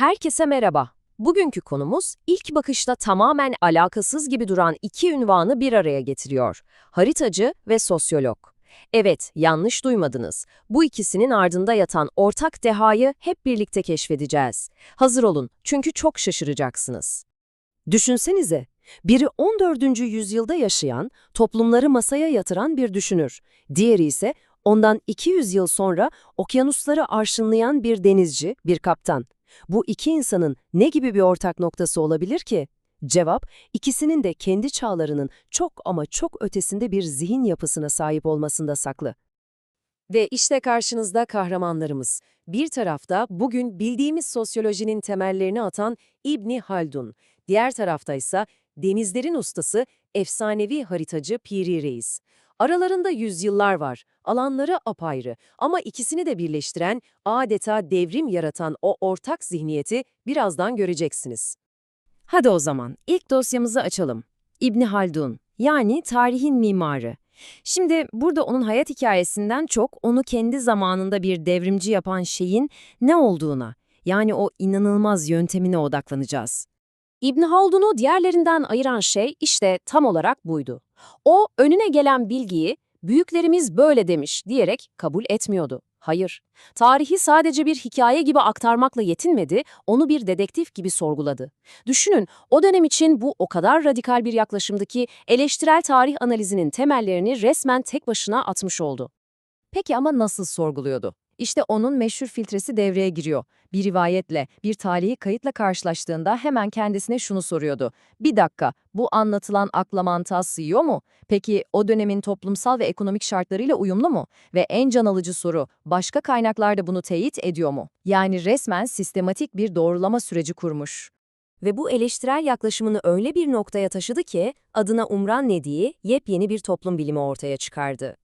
Herkese merhaba. Bugünkü konumuz ilk bakışta tamamen alakasız gibi duran iki ünvanı bir araya getiriyor. Haritacı ve sosyolog. Evet, yanlış duymadınız. Bu ikisinin ardında yatan ortak dehayı hep birlikte keşfedeceğiz. Hazır olun çünkü çok şaşıracaksınız. Düşünsenize, biri 14. yüzyılda yaşayan, toplumları masaya yatıran bir düşünür. Diğeri ise ondan 200 yıl sonra okyanusları arşınlayan bir denizci, bir kaptan. Bu iki insanın ne gibi bir ortak noktası olabilir ki? Cevap, ikisinin de kendi çağlarının çok ama çok ötesinde bir zihin yapısına sahip olmasında saklı. Ve işte karşınızda kahramanlarımız. Bir tarafta bugün bildiğimiz sosyolojinin temellerini atan İbni Haldun, diğer tarafta ise denizlerin ustası, efsanevi haritacı Piri Reis. Aralarında yüzyıllar var, alanları apayrı ama ikisini de birleştiren, adeta devrim yaratan o ortak zihniyeti birazdan göreceksiniz. Hadi o zaman ilk dosyamızı açalım. İbni Haldun, yani tarihin mimarı. Şimdi burada onun hayat hikayesinden çok onu kendi zamanında bir devrimci yapan şeyin ne olduğuna, yani o inanılmaz yöntemine odaklanacağız. İbn Haldun'u diğerlerinden ayıran şey işte tam olarak buydu. O önüne gelen bilgiyi büyüklerimiz böyle demiş diyerek kabul etmiyordu. Hayır, tarihi sadece bir hikaye gibi aktarmakla yetinmedi, onu bir dedektif gibi sorguladı. Düşünün, o dönem için bu o kadar radikal bir yaklaşımdı ki eleştirel tarih analizinin temellerini resmen tek başına atmış oldu. Peki ama nasıl sorguluyordu? İşte onun meşhur filtresi devreye giriyor. Bir rivayetle, bir tarihi kayıtla karşılaştığında hemen kendisine şunu soruyordu. Bir dakika, bu anlatılan akla mantığa sığıyor mu? Peki o dönemin toplumsal ve ekonomik şartlarıyla uyumlu mu? Ve en can alıcı soru, başka kaynaklarda bunu teyit ediyor mu? Yani resmen sistematik bir doğrulama süreci kurmuş. Ve bu eleştirel yaklaşımını öyle bir noktaya taşıdı ki, adına Umran Nedi'yi yepyeni bir toplum bilimi ortaya çıkardı.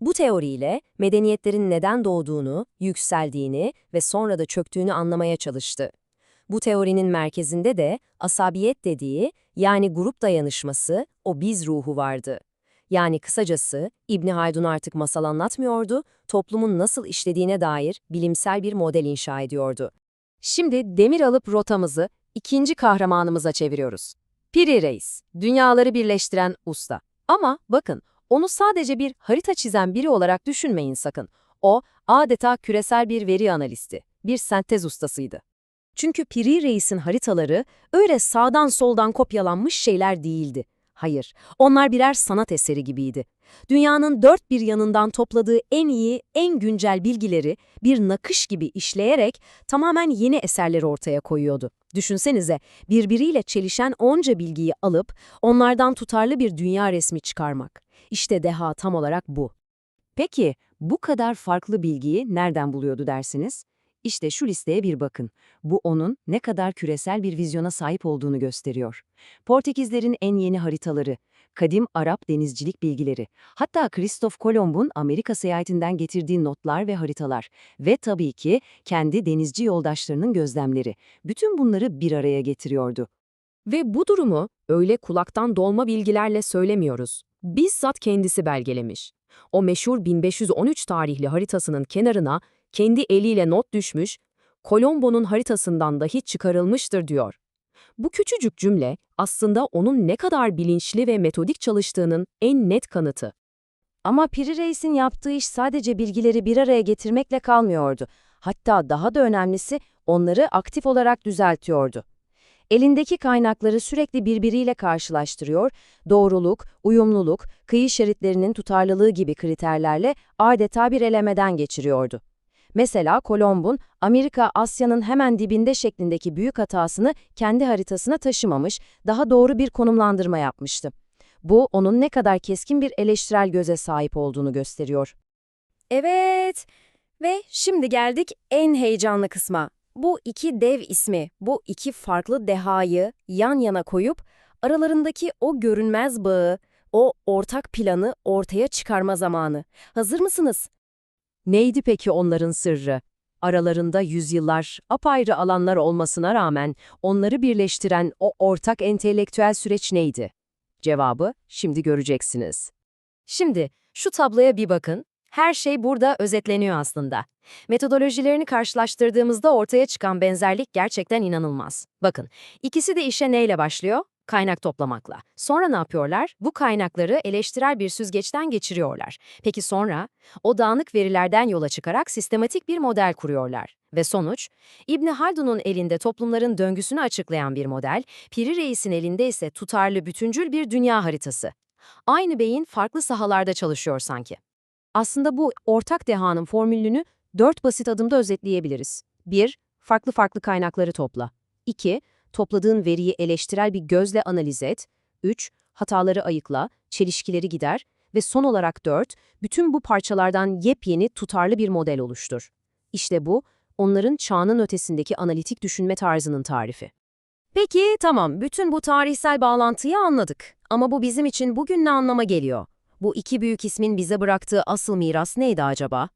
Bu teoriyle medeniyetlerin neden doğduğunu, yükseldiğini ve sonra da çöktüğünü anlamaya çalıştı. Bu teorinin merkezinde de asabiyet dediği, yani grup dayanışması, o biz ruhu vardı. Yani kısacası İbn Haldun artık masal anlatmıyordu, toplumun nasıl işlediğine dair bilimsel bir model inşa ediyordu. Şimdi demir alıp rotamızı ikinci kahramanımıza çeviriyoruz. Piri Reis, dünyaları birleştiren usta. Ama bakın, onu sadece bir harita çizen biri olarak düşünmeyin sakın. O, adeta küresel bir veri analisti, bir sentez ustasıydı. Çünkü Piri Reis'in haritaları öyle sağdan soldan kopyalanmış şeyler değildi. Hayır, onlar birer sanat eseri gibiydi. Dünyanın dört bir yanından topladığı en iyi, en güncel bilgileri bir nakış gibi işleyerek tamamen yeni eserleri ortaya koyuyordu. Düşünsenize, birbiriyle çelişen onca bilgiyi alıp onlardan tutarlı bir dünya resmi çıkarmak. İşte deha tam olarak bu. Peki, bu kadar farklı bilgiyi nereden buluyordu dersiniz? İşte şu listeye bir bakın. Bu onun ne kadar küresel bir vizyona sahip olduğunu gösteriyor. Portekizlerin en yeni haritaları, kadim Arap denizcilik bilgileri, hatta Kristof Kolomb'un Amerika seyahatinden getirdiği notlar ve haritalar ve tabii ki kendi denizci yoldaşlarının gözlemleri. Bütün bunları bir araya getiriyordu. Ve bu durumu öyle kulaktan dolma bilgilerle söylemiyoruz. Bizzat kendisi belgelemiş. O meşhur 1513 tarihli haritasının kenarına kendi eliyle not düşmüş, Kolombo'nun haritasından da hiç çıkarılmıştır diyor. Bu küçücük cümle aslında onun ne kadar bilinçli ve metodik çalıştığının en net kanıtı. Ama Piri Reis'in yaptığı iş sadece bilgileri bir araya getirmekle kalmıyordu. Hatta daha da önemlisi onları aktif olarak düzeltiyordu. Elindeki kaynakları sürekli birbiriyle karşılaştırıyor, doğruluk, uyumluluk, kıyı şeritlerinin tutarlılığı gibi kriterlerle adeta bir elemeden geçiriyordu. Mesela Kolomb'un Amerika Asya'nın hemen dibinde şeklindeki büyük hatasını kendi haritasına taşımamış, daha doğru bir konumlandırma yapmıştı. Bu onun ne kadar keskin bir eleştirel göze sahip olduğunu gösteriyor. Evet ve şimdi geldik en heyecanlı kısma. Bu iki dev ismi, bu iki farklı dehayı yan yana koyup aralarındaki o görünmez bağı, o ortak planı ortaya çıkarma zamanı. Hazır mısınız? Neydi peki onların sırrı? Aralarında yüzyıllar, apayrı alanlar olmasına rağmen onları birleştiren o ortak entelektüel süreç neydi? Cevabı şimdi göreceksiniz. Şimdi şu tabloya bir bakın. Her şey burada özetleniyor aslında. Metodolojilerini karşılaştırdığımızda ortaya çıkan benzerlik gerçekten inanılmaz. Bakın, ikisi de işe neyle başlıyor? Kaynak toplamakla. Sonra ne yapıyorlar? Bu kaynakları eleştirel bir süzgeçten geçiriyorlar. Peki sonra? O dağınık verilerden yola çıkarak sistematik bir model kuruyorlar. Ve sonuç? İbni Haldun'un elinde toplumların döngüsünü açıklayan bir model, Piri Reis'in elinde ise tutarlı bütüncül bir dünya haritası. Aynı beyin farklı sahalarda çalışıyor sanki. Aslında bu ortak dehanın formülünü dört basit adımda özetleyebiliriz. 1. Farklı farklı kaynakları topla. 2. Topladığın veriyi eleştirel bir gözle analiz et. 3. Hataları ayıkla, çelişkileri gider. Ve son olarak 4. Bütün bu parçalardan yepyeni, tutarlı bir model oluştur. İşte bu, onların çağının ötesindeki analitik düşünme tarzının tarifi. Peki, tamam, bütün bu tarihsel bağlantıyı anladık. Ama bu bizim için bugün ne anlama geliyor? Bu iki büyük ismin bize bıraktığı asıl miras neydi acaba?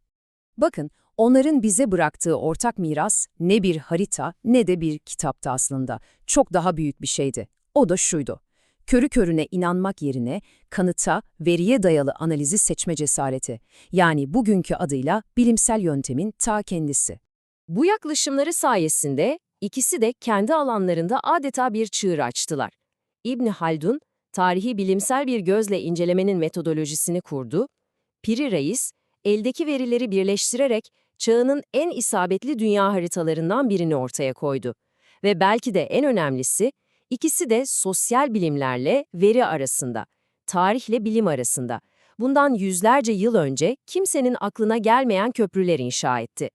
Bakın, onların bize bıraktığı ortak miras ne bir harita ne de bir kitaptı aslında. Çok daha büyük bir şeydi. O da şuydu. Körü körüne inanmak yerine kanıta, veriye dayalı analizi seçme cesareti. Yani bugünkü adıyla bilimsel yöntemin ta kendisi. Bu yaklaşımları sayesinde ikisi de kendi alanlarında adeta bir çığır açtılar. İbni Haldun, tarihi bilimsel bir gözle incelemenin metodolojisini kurdu. Piri Reis, eldeki verileri birleştirerek çağının en isabetli dünya haritalarından birini ortaya koydu. Ve belki de en önemlisi, ikisi de sosyal bilimlerle veri arasında, tarihle bilim arasında. Bundan yüzlerce yıl önce kimsenin aklına gelmeyen köprüler inşa etti.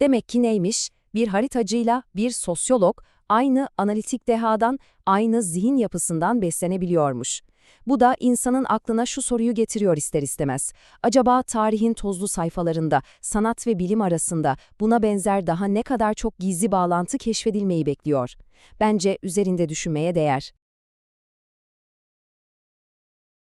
Demek ki neymiş? Bir haritacıyla bir sosyolog aynı analitik dehadan, aynı zihin yapısından beslenebiliyormuş. Bu da insanın aklına şu soruyu getiriyor ister istemez. Acaba tarihin tozlu sayfalarında, sanat ve bilim arasında buna benzer daha ne kadar çok gizli bağlantı keşfedilmeyi bekliyor? Bence üzerinde düşünmeye değer.